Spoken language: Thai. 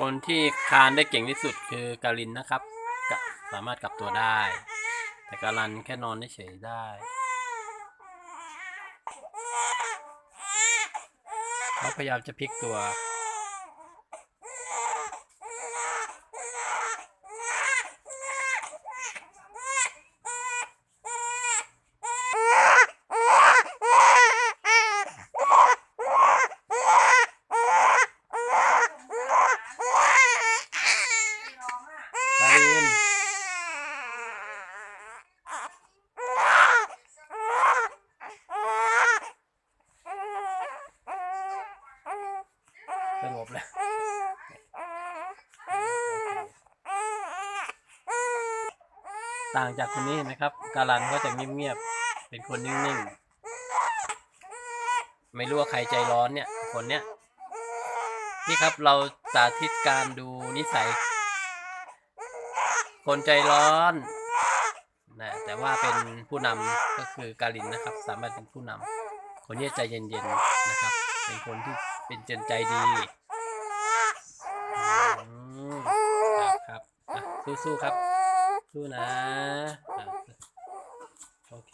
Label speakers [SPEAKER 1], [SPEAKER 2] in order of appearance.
[SPEAKER 1] คนที่คานได้เก่งที่สุดคือการินนะครับสามารถกลับตัวได้ แต่การันแค่นอนเฉยได้เขาพยายามจะพลิกตัว สงบแล้วต่างจากคนนี้เห็นไหมครับการันก็จะเงียบๆเป็นคนนิ่งๆ ไม่รู้ว่าใครใจร้อนเนี่ย คนเนี้ยนี่ครับเราสาธิตการดูนิสัย คนใจร้อนนะแต่ว่าเป็นผู้นำก็คือการินนะครับ สามารถเป็นผู้นำคนนี้ใจเย็นๆนะครับ เป็นคนที่ เป็นเจนใจดีอืมครับครับอะสู้ๆครับ สู้นะ โอเค